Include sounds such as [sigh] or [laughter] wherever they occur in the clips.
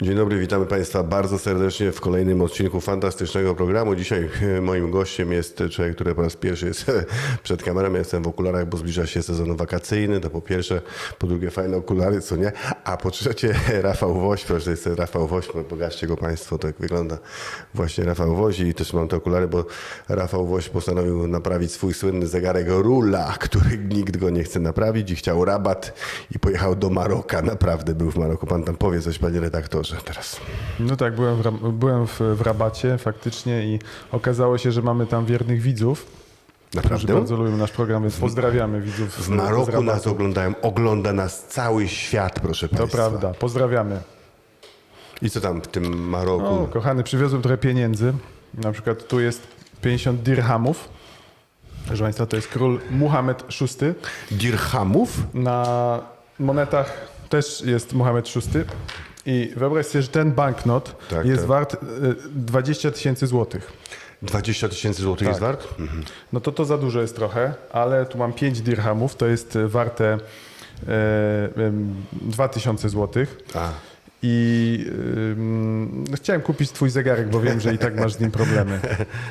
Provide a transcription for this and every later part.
Dzień dobry, witamy Państwa bardzo serdecznie w kolejnym odcinku fantastycznego programu. Dzisiaj [laughs] moim gościem jest człowiek, który po raz pierwszy jest [laughs] przed kamerą. Ja jestem w okularach, bo zbliża się sezon wakacyjny. To po pierwsze, po drugie fajne okulary, co nie? A po trzecie [laughs] Rafał Woś, proszę, jest Rafał Woś, pokażcie go Państwo, tak wygląda właśnie Rafał Woś i też mam te okulary, bo Rafał Woś postanowił naprawić swój słynny zegarek Rula, który nikt go nie chce naprawić i chciał rabat i pojechał do Maroka. Naprawdę był w Maroku. Pan tam powie coś, panie redaktorze, teraz. No tak, byłem, w, byłem w, w rabacie faktycznie i okazało się, że mamy tam wiernych widzów, którzy Naprawdę? bardzo lubią nasz program, więc pozdrawiamy widzów W Maroku nas oglądają. Ogląda nas cały świat, proszę To Państwa. prawda, pozdrawiamy. I co tam w tym Maroku? O, kochany, przywiozłem trochę pieniędzy. Na przykład tu jest 50 dirhamów. Proszę Państwa, to jest król Muhammad VI. Dirhamów? Na monetach też jest Muhammad VI. I wyobraź sobie, że ten banknot Tak, jest tak. wart y, 20 tysięcy złotych. 20 tysięcy złotych jest wart? Mhm. No to to za dużo jest trochę, ale tu mam 5 dirhamów, to jest e, warte e, em, 2000 złotych. A. I no chciałem kupić twój zegarek, bo wiem, że i tak masz z nim problemy.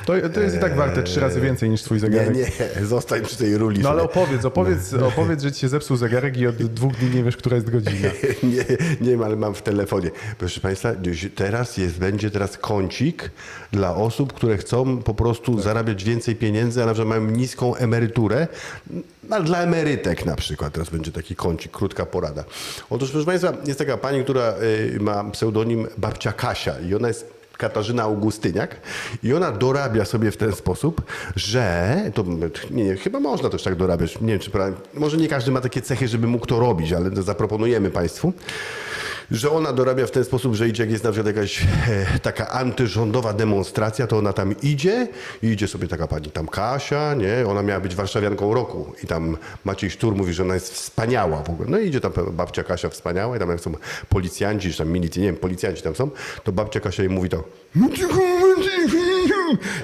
To, to jest i tak warte trzy razy więcej niż twój Nie, zegarek. nie, zostań przy tej ruli. No ale opowiedz, opowiedz, opowiedz, że ci się zepsuł zegarek i od dwóch dni nie wiesz, która jest godzina. [laughs] Nie, nie wiem, ale mam w telefonie. Proszę Państwa, teraz jest, będzie teraz kącik dla osób, które chcą po prostu zarabiać więcej pieniędzy, a na przykład mają niską emeryturę. No, dla emerytek na przykład. Teraz będzie taki kącik, krótka porada. Otóż, proszę Państwa, jest taka pani, która y, ma pseudonim Babcia Kasia i ona jest Katarzyna Augustyniak i ona dorabia sobie w ten sposób, że to nie, nie, chyba można też tak dorabiać. Nie wiem, czy może nie każdy ma takie cechy, żeby mógł to robić, ale to zaproponujemy Państwu. Że ona dorabia w ten sposób, że idzie, jak jest na przykład jakaś e, taka antyrządowa demonstracja, to ona tam idzie i idzie sobie taka pani tam Kasia, nie? Ona miała być warszawianką roku i tam Maciej Sztur mówi, że ona jest wspaniała w ogóle. No i idzie tam babcia Kasia wspaniała i tam jak są policjanci, czy tam milicji, nie wiem, policjanci tam są, to babcia Kasia jej mówi tak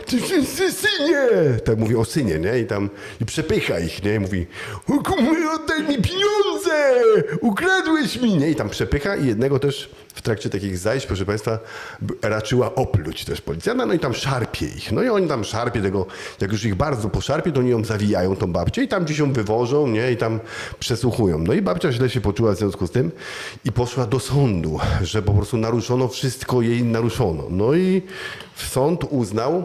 ty wszyscy synie! Tak mówi o synie, nie? I tam i przepycha ich, nie? I mówi "O, kumy, oddaj mi pieniądze! Ukradłeś mi! Nie? I tam przepycha i jednego też w trakcie takich zajść, proszę Państwa, raczyła opluć też policjanta, no i tam szarpie ich. No i oni tam szarpie tego, jak już ich bardzo poszarpie, to oni ją zawijają, tą babcię i tam gdzieś ją wywożą, nie? I tam przesłuchują. No i babcia źle się poczuła w związku z tym i poszła do sądu, że po prostu naruszono wszystko jej naruszono. No i sąd uznał,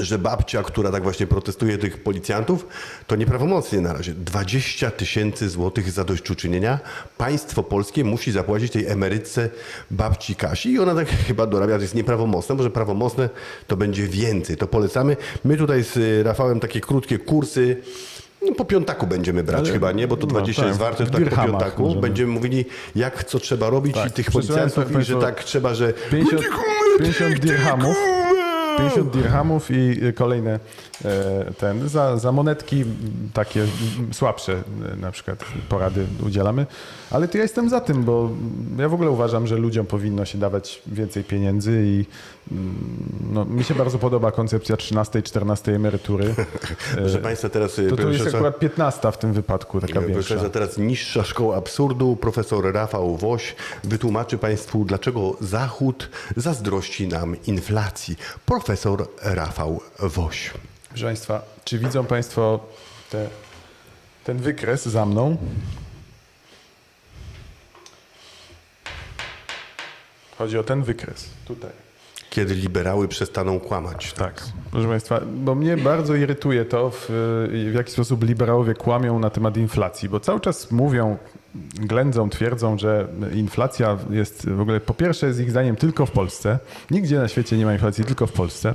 że babcia, która tak właśnie protestuje tych policjantów, to nieprawomocnie na razie. 20 tysięcy złotych zadośćuczynienia państwo polskie musi zapłacić tej emerytce babci Kasi i ona tak [laughs] chyba dorabia, to jest nieprawomocne, może prawomocne to będzie więcej, to polecamy. My tutaj z y, Rafałem takie krótkie kursy no, po piątaku będziemy brać Ale- chyba, nie? Bo to no 20 tak, jest warte, tak po piątaku. możemy. Będziemy mówili, jak, co trzeba robić Tak, i tych policjantów sobie i że tak trzeba, że... 50, 50 dirhamów. 50 dirhamów i kolejne e, ten, za, za monetki takie słabsze e, na przykład porady udzielamy. Ale to ja jestem za tym, bo ja w ogóle uważam, że ludziom powinno się dawać więcej pieniędzy i mm, no, mi się bardzo podoba koncepcja 13 14 emerytury. [laughs] Proszę Państwa, teraz... To, to proszę jest akurat 15 w tym wypadku, taka Proszę większa. Państwa, teraz niższa szkoła absurdu. Profesor Rafał Woś wytłumaczy Państwu, dlaczego Zachód zazdrości nam inflacji. Profesor Rafał Woś. Proszę Państwa, czy widzą Państwo te, ten wykres za mną? Chodzi o ten wykres, tutaj. Kiedy liberały przestaną kłamać. Tak. Proszę Państwa, bo mnie bardzo irytuje to, w, w jaki sposób liberałowie kłamią na temat inflacji, bo cały czas mówią, ględzą, twierdzą, że inflacja jest w ogóle, po pierwsze jest ich zdaniem tylko w Polsce, nigdzie na świecie nie ma inflacji, tylko w Polsce,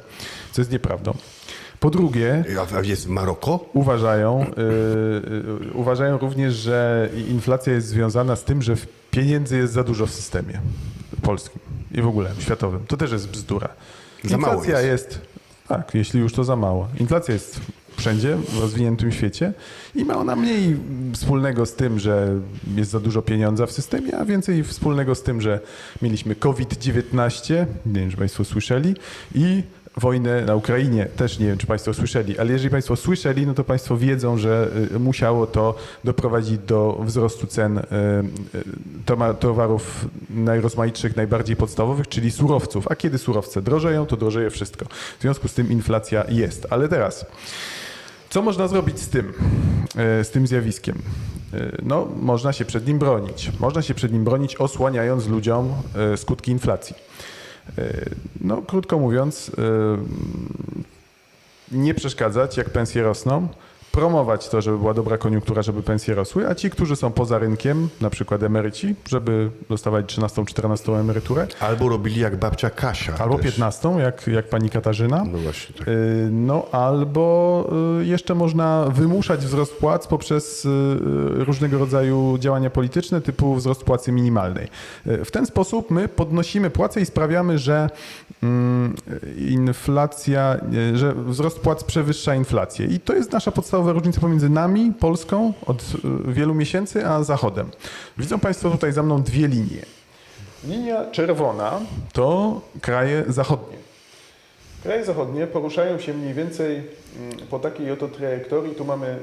co jest nieprawdą. Po drugie, A jest Maroko? uważają, y, y, uważają również, że inflacja jest związana z tym, że pieniędzy jest za dużo w systemie polskim i w ogóle światowym. To też jest bzdura. Inflacja jest. jest, tak, jeśli już to za mało. Inflacja jest wszędzie w rozwiniętym świecie i ma ona mniej wspólnego z tym, że jest za dużo pieniądza w systemie, a więcej wspólnego z tym, że mieliśmy COVID-19, nie wiem, czy Państwo słyszeli, i wojnę na Ukrainie. Też nie wiem, czy Państwo słyszeli, ale jeżeli Państwo słyszeli, no to Państwo wiedzą, że y, musiało to doprowadzić do wzrostu cen y, y, towarów najrozmaitszych, najbardziej podstawowych, czyli surowców. A kiedy surowce drożeją, to drożeje wszystko. W związku z tym inflacja jest. Ale teraz, co można zrobić z tym, e, z tym zjawiskiem? E, No, można się przed nim bronić. Można się przed nim bronić, osłaniając ludziom e, skutki inflacji. No, krótko mówiąc, nie przeszkadzać, jak pensje rosną, promować to, żeby była dobra koniunktura, żeby pensje rosły, a ci, którzy są poza rynkiem, na przykład emeryci, żeby dostawali 13-14 emeryturę, Albo robili jak babcia Kasia. albo też. 15, jak, jak pani Katarzyna. No właśnie tak. Y, No albo y, jeszcze można wymuszać wzrost płac poprzez y, różnego rodzaju działania polityczne typu wzrost płacy minimalnej. W ten sposób my podnosimy płace i sprawiamy, że mm, inflacja, że wzrost płac przewyższa inflację. I to jest nasza podstawowa różnica pomiędzy nami, Polską, od y, wielu miesięcy, a Zachodem. Widzą Państwo tutaj za mną dwie linie. Linia czerwona to kraje zachodnie. Kraje zachodnie poruszają się mniej więcej mm, po takiej oto trajektorii. Tu mamy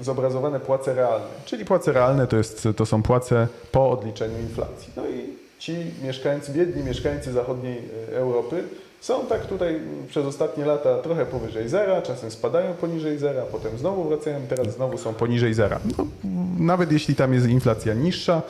zobrazowane płace realne. Czyli płace realne to, jest, to są płace po odliczeniu inflacji. No i ci mieszkańcy, biedni mieszkańcy zachodniej e, Europy są tak tutaj przez ostatnie lata trochę powyżej zera, czasem spadają poniżej zera, potem znowu wracają, teraz znowu są poniżej zera. No, nawet jeśli tam jest inflacja niższa,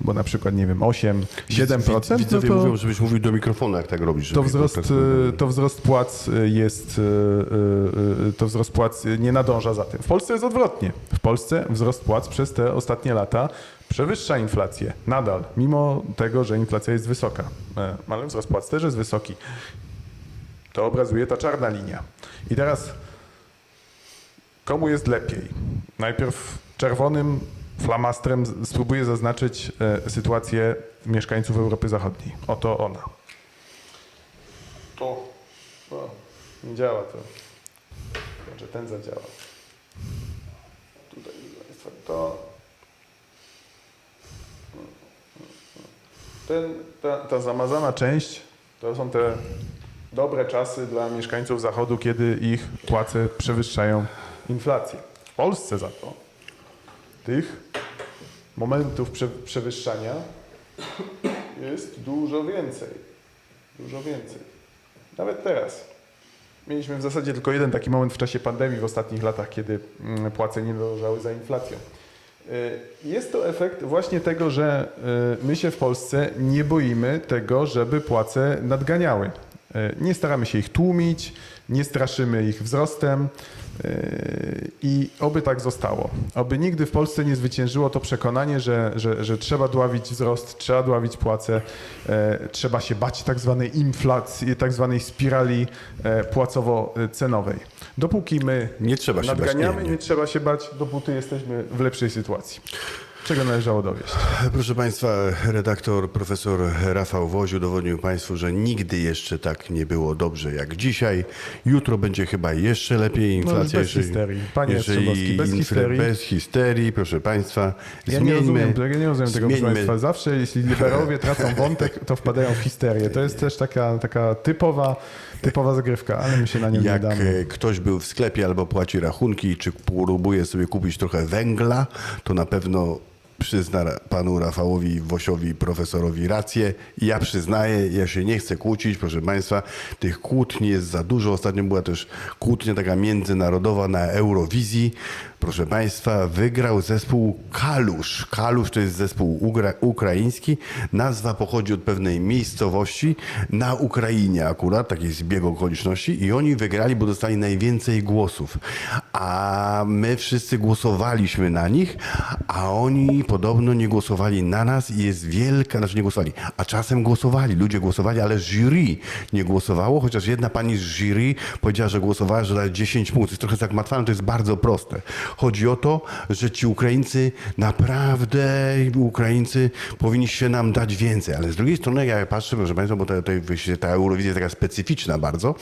bo na przykład, nie wiem, 8, 7%, no Widzowie to... mówią, żebyś mówił do mikrofonu, jak tak robisz. To wzrost, tak- y, to wzrost płac y, jest, y, to wzrost płac nie nadąża za tym. W Polsce jest odwrotnie. W Polsce wzrost płac przez te ostatnie lata przewyższa inflację. Nadal, mimo tego, że inflacja jest wysoka. E, Ale wzrost płac też jest wysoki. To obrazuje ta czarna linia. I teraz komu jest lepiej? Najpierw czerwonym flamastrem spróbuję zaznaczyć e, sytuację mieszkańców Europy Zachodniej. Oto ona. To. Nie działa to. Może ten zadziała. Tutaj, Państwa, to. Ten, ta, ta zamazana część to są te dobre czasy dla mieszkańców Zachodu, kiedy ich płace przewyższają inflację. W Polsce za to tych momentów prze, przewyższania jest dużo więcej. Dużo więcej. Nawet teraz. Mieliśmy w zasadzie tylko jeden taki moment w czasie pandemii w ostatnich latach, kiedy mm, płace nie nadążały za inflacją. Y, Jest to efekt właśnie tego, że y, my się w Polsce nie boimy tego, żeby płace nadganiały. Y, Nie staramy się ich tłumić, nie straszymy ich wzrostem i oby tak zostało. Oby nigdy w Polsce nie zwyciężyło to przekonanie, że, że, że trzeba dławić wzrost, trzeba dławić płace, e, trzeba się bać tak zwanej inflacji, tak zwanej spirali e, płacowo-cenowej. Dopóki my Nie trzeba się bać, nadganiamy, nie, nie, nie. trzeba się bać, dopóty jesteśmy w lepszej sytuacji. Czego należało dowieść? Proszę Państwa, redaktor profesor Rafał Woź udowodnił Państwu, że nigdy jeszcze tak nie było dobrze jak dzisiaj. Jutro będzie chyba jeszcze lepiej. Inflacja bez histerii. Panie jeżeli bez histerii. Bez histerii, proszę Państwa. Ja nie rozumiem, zmieńmy- ja nie rozumiem tego, proszę zmieńmy- Państwa. Zawsze jeśli liberałowie tracą wątek, to wpadają w histerię. To jest też taka, taka typowa, typowa zagrywka, ale my się na nią nie Jak damy. e, ktoś był w sklepie albo płaci rachunki, czy próbuje sobie kupić trochę węgla, to na pewno przyzna panu Rafałowi Wosiowi, profesorowi rację. Ja przyznaję, ja się nie chcę kłócić, proszę państwa. Tych kłótni jest za dużo. Ostatnio była też kłótnia taka międzynarodowa na Eurowizji. Proszę państwa, wygrał zespół Kalusz. Kalusz to jest zespół ukraiński. Nazwa pochodzi od pewnej miejscowości na Ukrainie akurat, taki zbieg okoliczności i oni wygrali, bo dostali najwięcej głosów. A my wszyscy głosowaliśmy na nich, a oni podobno nie głosowali na nas i jest wielka, znaczy nie głosowali, a czasem głosowali, ludzie głosowali, ale jury nie głosowało, chociaż jedna pani z jury powiedziała, że głosowała, że da 10 punktów. Jest trochę zagmatwane, to jest bardzo proste. Chodzi o to, że ci Ukraińcy naprawdę, Ukraińcy powinniście nam dać więcej. Ale z drugiej strony, ja patrzę, proszę Państwa, bo ta, ta, ta Eurowizja jest taka specyficzna bardzo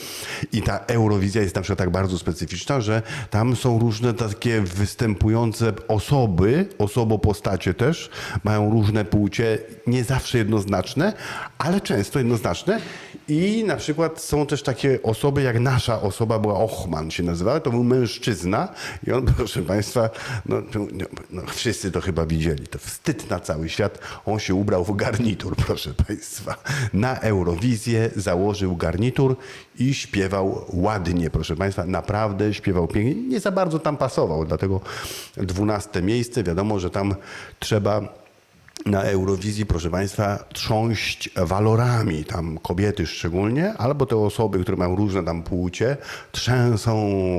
i ta Eurowizja jest na przykład tak bardzo specyficzna, że tam są różne takie występujące osoby, osobopostacie też, mają różne płcie, nie zawsze jednoznaczne, ale często jednoznaczne. I na przykład są też takie osoby, jak nasza osoba była Ochman się nazywała, to był mężczyzna i on, [laughs] proszę Państwa, no, no, no, wszyscy to chyba widzieli, to wstyd na cały świat, on się ubrał w garnitur, proszę Państwa. Na Eurowizję założył garnitur i śpiewał ładnie, proszę Państwa, naprawdę śpiewał pięknie, nie za bardzo tam pasował, dlatego dwunaste miejsce, wiadomo, że tam trzeba na Eurowizji, proszę Państwa, trząść walorami, tam kobiety szczególnie, albo te osoby, które mają różne tam płcie, trzęsą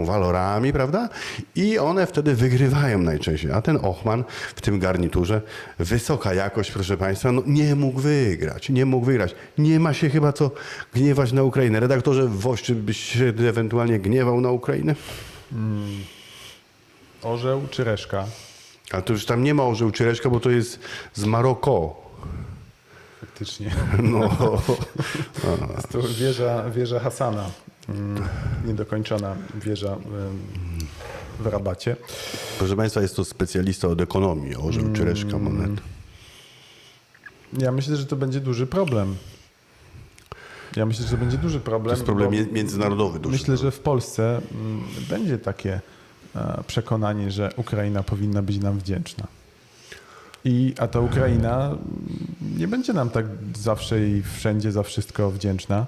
walorami, prawda? I one wtedy wygrywają najczęściej. A ten Ochman w tym garniturze, wysoka jakość, proszę Państwa, no nie mógł wygrać, nie mógł wygrać. Nie ma się chyba co gniewać na Ukrainę. Redaktorze Woś, czy byś się ewentualnie gniewał na Ukrainę? Orzeł czy reszka? A to już tam nie ma orzeł czy reszka, bo to jest z Maroko. Faktycznie. No. [laughs] Jest to wieża, wieża Hasana. Mm, Niedokończona wieża w rabacie. Proszę Państwa, jest to specjalista od ekonomii, orzeł czy reszka monet. Ja myślę, że to będzie duży problem. Ja myślę, że to będzie duży problem. To jest problem międzynarodowy duży. Myślę, że w Polsce mm, będzie takie e, przekonanie, że Ukraina powinna być nam wdzięczna. I, a ta Ukraina nie będzie nam tak zawsze i wszędzie za wszystko wdzięczna.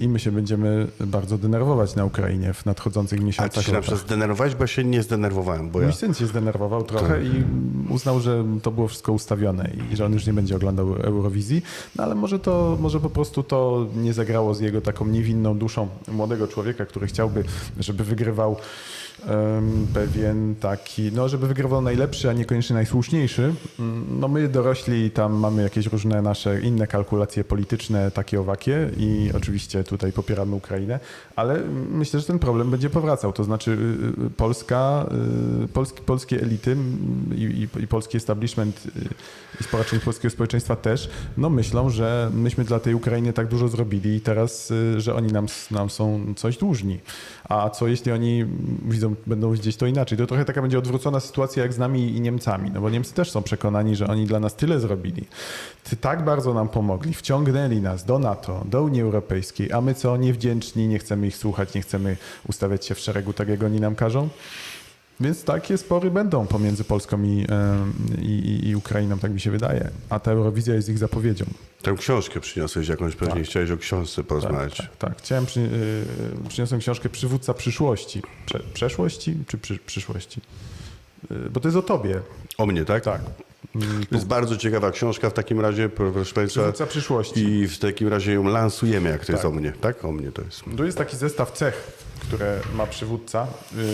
I my się będziemy bardzo denerwować na Ukrainie w nadchodzących A miesiącach. ty się na przykład zdenerwowałeś, bo ja się nie zdenerwowałem, bo ja... Mój syn się zdenerwował trochę Tak. i uznał, że to było wszystko ustawione i że on już nie będzie oglądał Eurowizji. No ale może to, może po prostu to nie zagrało z jego taką niewinną duszą młodego człowieka, który chciałby, żeby wygrywał pewien taki, no żeby wygrywał najlepszy, a niekoniecznie najsłuszniejszy. Mm, No my dorośli tam mamy jakieś różne nasze inne kalkulacje polityczne, takie owakie i oczywiście tutaj popieramy Ukrainę, ale myślę, że ten problem będzie powracał. To znaczy y, y, Polska, y, polski, polskie elity i, i, i polski establishment i spora część polskiego społeczeństwa też, no myślą, że myśmy dla tej Ukrainy tak dużo zrobili i teraz, że oni nam, nam są coś dłużni. A co jeśli oni widzą, będą widzieć to inaczej? To trochę taka będzie odwrócona sytuacja jak z nami i Niemcami, no bo Niemcy też są przekonani, że oni dla nas tyle zrobili, tak bardzo nam pomogli, wciągnęli nas do NATO, do Unii Europejskiej, a my co, niewdzięczni, nie chcemy ich słuchać, nie chcemy ustawiać się w szeregu tak, jak oni nam każą? Więc takie spory będą pomiędzy Polską i, em, i, i, i Ukrainą, tak mi się wydaje. A ta Eurowizja jest ich zapowiedzią. Tę książkę przyniosłeś jakąś, pewnie chciałeś o książce porozmawiać. Tak, tak. Chciałem, przy, y, przyniosłem książkę Przywódca przyszłości. Prze, przeszłości czy przy, przyszłości? Y, bo to jest o tobie. O mnie, tak? Tak. To jest bardzo ciekawa książka w takim razie, proszę Państwa. Przywódca przyszłości. I w takim razie ją lansujemy, jak to jest Tak. o mnie, tak? O mnie to jest. Tu jest taki zestaw cech, które ma przywódca.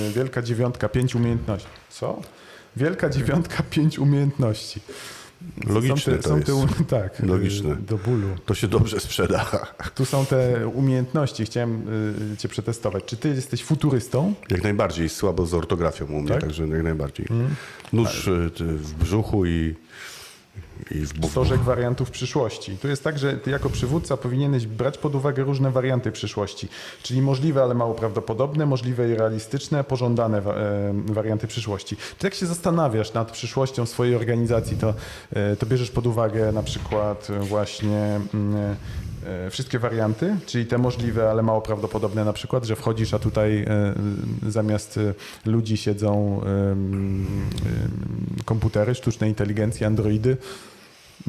Y, Wielka dziewiątka, pięć umiejętności. Co? Wielka dziewiątka, pięć umiejętności. Logiczne są te, to są jest. te, [laughs] tak, y, Logiczne. do bólu. To się dobrze sprzeda. Tu są te umiejętności. Chciałem y, cię przetestować. Czy ty jesteś futurystą? Jak najbardziej słabo z ortografią u mnie, Tak? także jak najbardziej. Nóż y, w brzuchu i, i w wariantów przyszłości. Tu jest tak, że ty jako przywódca powinieneś brać pod uwagę różne warianty przyszłości, czyli możliwe, ale mało prawdopodobne, możliwe i realistyczne, pożądane e, warianty przyszłości. Ty jak się zastanawiasz nad przyszłością swojej organizacji, to, e, to bierzesz pod uwagę na przykład właśnie mm, wszystkie warianty, czyli te możliwe, ale mało prawdopodobne na przykład, że wchodzisz, a tutaj e, zamiast e, ludzi siedzą komputery, sztuczne inteligencje, androidy.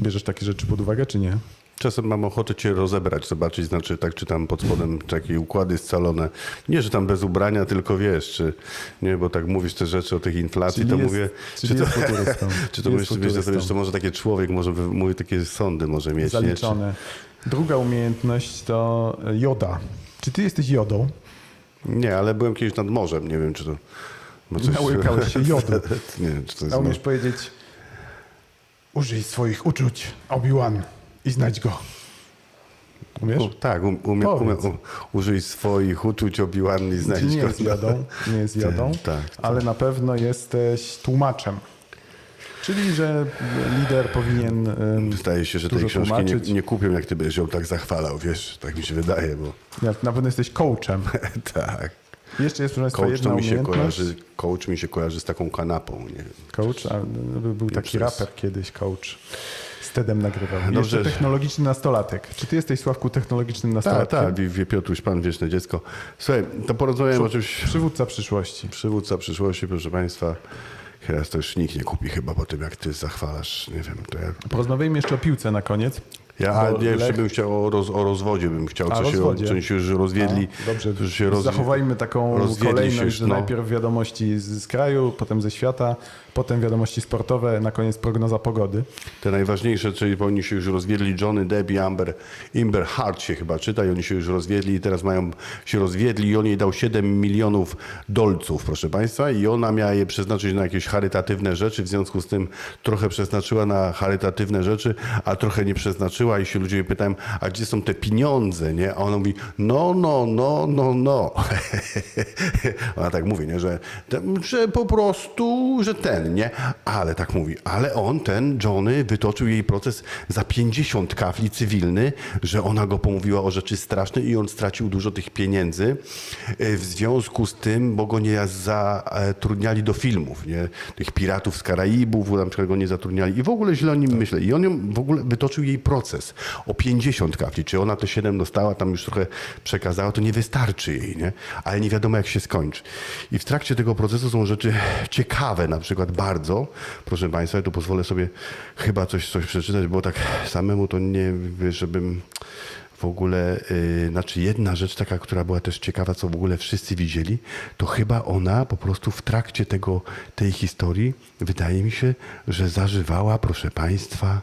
Bierzesz takie rzeczy pod uwagę, czy nie? Czasem mam ochotę cię rozebrać, zobaczyć, znaczy tak, czy tam pod spodem takie układy scalone. Nie, że tam bez ubrania, tylko wiesz, czy nie, bo tak mówisz te rzeczy o tych inflacji, Czyli to jest- mówię, czy to, jest futurystą. [laughs] czy to myślisz, że to może takie człowiek może mówi takie sądy może mieć, nie? Czy, Zaliczone. Druga umiejętność to joda. Czy ty jesteś jodą? nie, ale byłem kiedyś nad morzem, nie wiem, czy to... bo Nałykałeś się jodu. [laughs] nie wiem, czy to jest... A umiesz powiedzieć użyj swoich uczuć, Obi-Wan, i znajdź go. Umiesz? U, tak, um, umie, umie, Powiedz. u, użyj swoich uczuć Obi-Wan i znajdź nie go. jest jodą, nie jest jodą, Tak, ale na pewno jesteś tłumaczem. Czyli, że lider powinien ym, Zdaje się, że tej książki nie, tłumaczyć. nie kupię, jak ty będziesz ją tak zachwalał, wiesz, tak mi się wydaje, bo Na pewno jesteś coachem. [laughs] tak. Jeszcze jest, proszę Coach to mi się kojarzy, coach mi się kojarzy z taką kanapą, nie. Coach, a no, był taki raper kiedyś, coach. Z Tedem nagrywał. Dobrze. Jeszcze technologiczny nastolatek. Czy ty jesteś, Sławku, technologicznym Tak, nastolatkiem? tak, wie, wie Piotruś, pan wieczne dziecko. Słuchaj, to porozmawiamy o czymś, Przywódca przyszłości. przywódca przyszłości, proszę państwa. Teraz to już nikt nie kupi chyba po tym, jak ty zachwalasz, nie wiem, to ja... Porozmawiajmy jeszcze o piłce na koniec. Ja, a jeszcze Lech- bym chciał o, roz, o rozwodzie, bym chciał, co się, co się już rozwiedli. A, dobrze, że się roz- zachowajmy taką kolejność, już, że no. najpierw wiadomości z, z kraju, potem ze świata, potem wiadomości sportowe, na koniec prognoza pogody. Te najważniejsze, czyli oni się już rozwiedli, Johnny Depp i Amber, Amber Hart się chyba czyta i oni się już rozwiedli i teraz mają się rozwiedli i on jej dał 7 milionów dolców, proszę Państwa, i ona miała je przeznaczyć na jakieś charytatywne rzeczy, w związku z tym trochę przeznaczyła na charytatywne rzeczy, a trochę nie przeznaczyła i się ludzie pytają, a gdzie są te pieniądze, nie? A ona mówi, no, no, no, no, no. [laughs] ona tak mówi, nie? Że, że po prostu, że ten, nie? Ale tak mówi, ale on, ten Johnny, wytoczył jej proces za 50 kafli cywilny, że ona go pomówiła o rzeczy straszne i on stracił dużo tych pieniędzy e, w związku z tym, bo go nie zatrudniali do filmów, nie? Tych piratów z Karaibów, na przykład go nie zatrudniali i w ogóle źle o nim myśleli. I on ją w ogóle wytoczył jej proces o 50 kafli. Czy ona te 7 dostała, tam już trochę przekazała, to nie wystarczy jej, nie? Ale nie wiadomo, jak się skończy. I w trakcie tego procesu są rzeczy ciekawe, na przykład bardzo. Proszę Państwa, ja tu pozwolę sobie chyba coś, coś przeczytać, bo tak samemu to nie, żebym w ogóle, yy, znaczy jedna rzecz taka, która była też ciekawa, co w ogóle wszyscy widzieli, to chyba ona po prostu w trakcie tego, tej historii, wydaje mi się, że zażywała, proszę Państwa,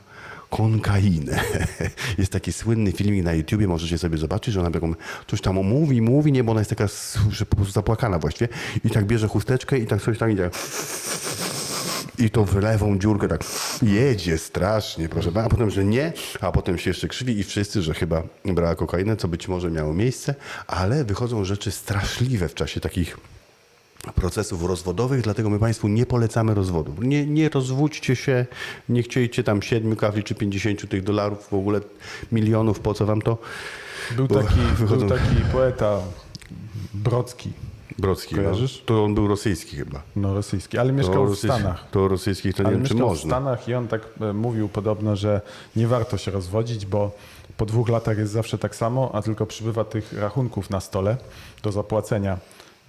konkainę. [laughs] Jest taki słynny filmik na YouTubie, możecie sobie zobaczyć, że ona taką, coś tam mówi, mówi, nie, bo ona jest taka, że po prostu zapłakana właściwie i tak bierze chusteczkę i tak coś tam i tak i to w lewą dziurkę tak jedzie strasznie, proszę pana, a potem, że nie, a potem się jeszcze krzywi i wszyscy, że chyba brała kokainę, co być może miało miejsce, ale wychodzą rzeczy straszliwe w czasie takich procesów rozwodowych, dlatego my Państwu nie polecamy rozwodu. Nie, nie rozwódźcie się, nie chciejcie tam 7 kafli czy 50 tych dolarów, w ogóle milionów, po co Wam to? Był Bo taki, wychodzą- był taki poeta Brocki, Brocki, Kojarzysz? No, to on był rosyjski chyba. no rosyjski, ale mieszkał w Stanach. to rosyjskich to nie Ale wiem, czy mieszkał w można. Stanach i on tak e, mówił podobno, że nie warto się rozwodzić, bo po dwóch latach jest zawsze tak samo, a tylko przybywa tych rachunków na stole do zapłacenia.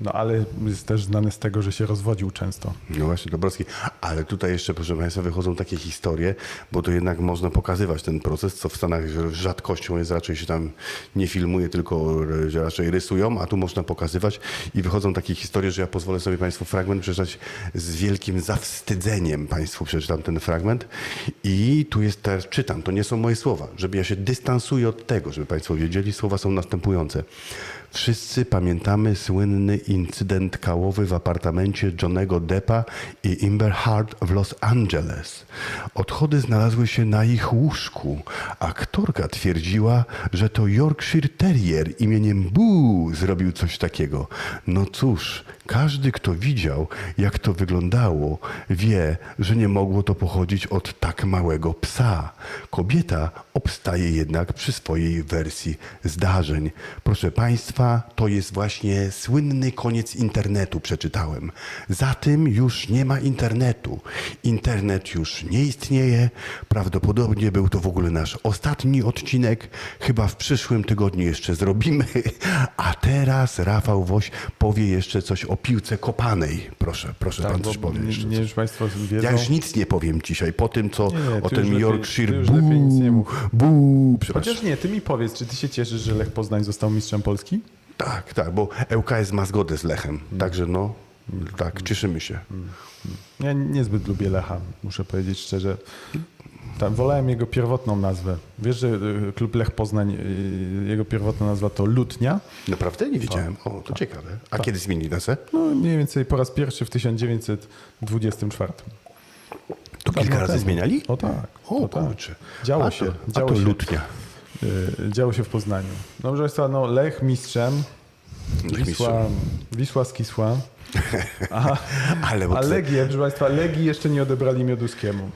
No ale jest też znany z tego, że się rozwodził często. No właśnie, Dobrowski. Ale tutaj jeszcze, proszę Państwa, wychodzą takie historie, bo to jednak można pokazywać ten proces, co w Stanach rzadkością jest, raczej się tam nie filmuje, tylko raczej rysują, a tu można pokazywać i wychodzą takie historie, że ja pozwolę sobie Państwu fragment przeczytać z wielkim zawstydzeniem. Państwu przeczytam ten fragment i tu jest teraz, czytam, to nie są moje słowa, żeby ja się dystansuję od tego, żeby Państwo wiedzieli, słowa są następujące. Wszyscy pamiętamy słynny incydent kałowy w apartamencie Johnego Deppa i Amber Hart w Los Angeles. Odchody znalazły się na ich łóżku. Aktorka twierdziła, że to Yorkshire Terrier imieniem Boo zrobił coś takiego. No cóż, każdy, kto widział, jak to wyglądało, wie, że nie mogło to pochodzić od tak małego psa. Kobieta obstaje jednak przy swojej wersji zdarzeń. Proszę Państwa, to jest właśnie słynny koniec internetu, przeczytałem. Za tym już nie ma internetu. Internet już nie istnieje. Prawdopodobnie był to w ogóle nasz ostatni odcinek. Chyba w przyszłym tygodniu jeszcze zrobimy. [laughs] A teraz Rafał Woś powie jeszcze coś o piłce kopanej. Proszę, proszę pan coś powie Tak, nie, nie już Państwo wiedzą. Ja już nic nie powiem dzisiaj po tym, co Nie, o ty tym lepiej- Yorkshire lepiej nic nie mów. Przepraszam. Chociaż nie, ty mi powiedz, czy ty się cieszysz, że Lech Poznań został mistrzem Polski? Tak, tak, bo ŁKS ma zgodę z Lechem. Także no, tak, cieszymy się. Ja niezbyt lubię Lecha, muszę powiedzieć szczerze. Tam, wolałem jego pierwotną nazwę. Wiesz, że y, klub Lech Poznań, y, jego pierwotna nazwa to Lutnia? Naprawdę? Nie wiedziałem. O, Tak. to ciekawe. A kiedy zmienili nazwę? No mniej więcej po raz pierwszy w 1924. To kilka Dawno razy temu. zmieniali? O tak. O tak. kurczę. Działo a się. To, działo a to się. lutnia. y, działo się w Poznaniu. No proszę Państwa, no Lech mistrzem, Lech Wisła, Wisła skisła, [laughs] a, Ale a Legię, proszę Państwa, Legii jeszcze nie odebrali Mioduskiemu.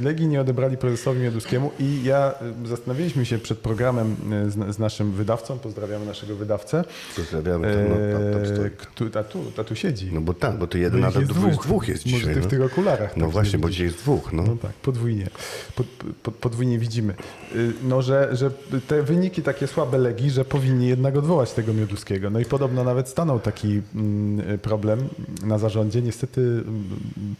Legii nie odebrali prezesowi Mioduskiemu i ja y, zastanawialiśmy się przed programem y, z, z naszym wydawcą, pozdrawiamy naszego wydawcę, Pozdrawiamy, tam, no, tam, tam stoi. a, tu, a tu siedzi. No bo tak, bo to jeden No jest dwóch, dwóch. dwóch jest Może dzisiaj. ty w no. tych okularach No tak właśnie, nie bo dzisiaj jest dwóch, no. No tak, podwójnie. Pod, pod, podwójnie widzimy. Y, No, że, że te wyniki takie słabe Legii, że powinni jednak odwołać tego Mioduskiego. No i podobno nawet stanął taki mm, problem na zarządzie. Niestety mm,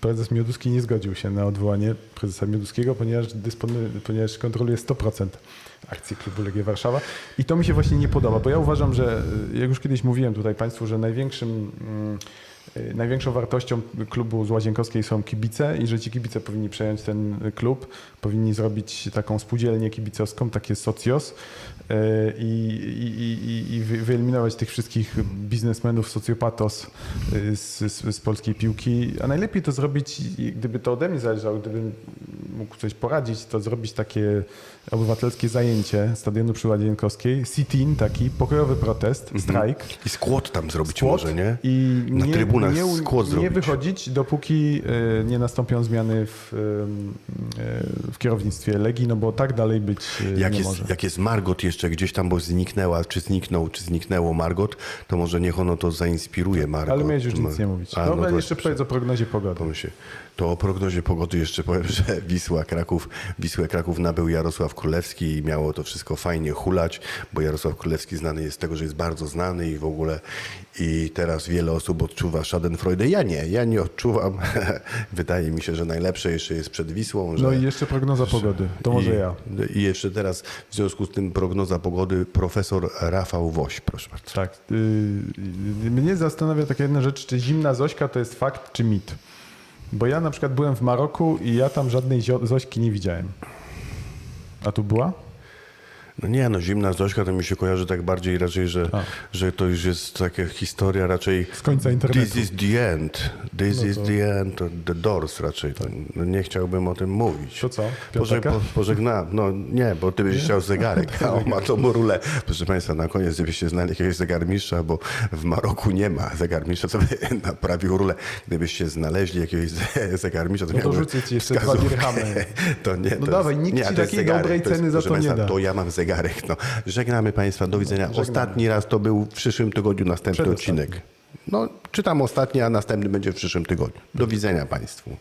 prezes Mioduski nie zgodził się na odwołanie prezesa Mioduskiego, ponieważ, dysponuje, ponieważ kontroluje 100% akcji klubu Legia Warszawa. I to mi się właśnie nie podoba, bo ja uważam, że jak już kiedyś mówiłem tutaj Państwu, że największym mm, Największą wartością klubu z Łazienkowskiej są kibice i że ci kibice powinni przejąć ten klub, powinni zrobić taką spółdzielnię kibicowską, takie socjos y, i, i, i, i wy- wyeliminować tych wszystkich biznesmenów, socjopatos y, z, z, z polskiej piłki. A najlepiej to zrobić, gdyby to ode mnie zależało, gdybym mógł coś poradzić, to zrobić takie obywatelskie zajęcie stadionu przy Łazienkowskiej, sit-in taki, pokojowy protest, strajk. I skład tam zrobić Skład może, nie? I Na nie, trybunach nie, skład nie wychodzić, dopóki y, nie nastąpią zmiany w, y, y, w kierownictwie Legii, no bo tak dalej być Jak nie jest, może. jak jest Margot jeszcze gdzieś tam, bo zniknęła, czy zniknął, czy zniknęło Margot, to może niech ono to zainspiruje Margot. Ale miałeś już nic nie mówić. A, No, no jeszcze powiedz o prognozie pogody. Pomyśl. To o prognozie pogody jeszcze powiem, że [laughs] Wisła Kraków, Wisłę Kraków nabył Jarosław Królewski i miało to wszystko fajnie hulać, bo Jarosław Królewski znany jest z tego, że jest bardzo znany i w ogóle i teraz wiele osób odczuwa Schadenfreude. Ja nie, ja nie odczuwam. [laughs] Wydaje mi się, że najlepsze jeszcze jest przed Wisłą. Że, No i jeszcze prognoza pogody. To może i, ja. I jeszcze teraz w związku z tym prognoza pogody profesor Rafał Woś, proszę bardzo. Tak. y, y, mnie zastanawia taka jedna rzecz, czy zimna Zośka to jest fakt, czy mit? Bo ja na przykład byłem w Maroku i ja tam żadnej Zośki nie widziałem. A tu była? No nie, no zimna Zośka to mi się kojarzy tak bardziej raczej, że, A. że to już jest taka historia raczej... Z końca internetu. This is the end. This No is to- the end. To The Doors raczej. To, no nie chciałbym o tym mówić. To co? Poże, Piątaka? po, pożegna, no nie, bo ty byś chciał zegarek, a on ma tą rulę. Proszę Państwa, na koniec gdybyście znali jakiegoś zegarmistrza, bo w Maroku nie ma zegarmistrza, co by [laughs] naprawił rulę. Gdybyście znaleźli jakiegoś ze- zegarmistrza, to No to miałbym rzucę ci jeszcze dwa dirhamy. [laughs] To nie, No to dawaj, nikt nie, ci to takiej zegarek. dobrej To jest, ceny za to nie da. To ja mam zegarek. No. Żegnamy Państwa, do widzenia. Ostatni raz to był w przyszłym tygodniu następny odcinek. No, czytam ostatni, a następny będzie w przyszłym tygodniu. Do widzenia Państwu.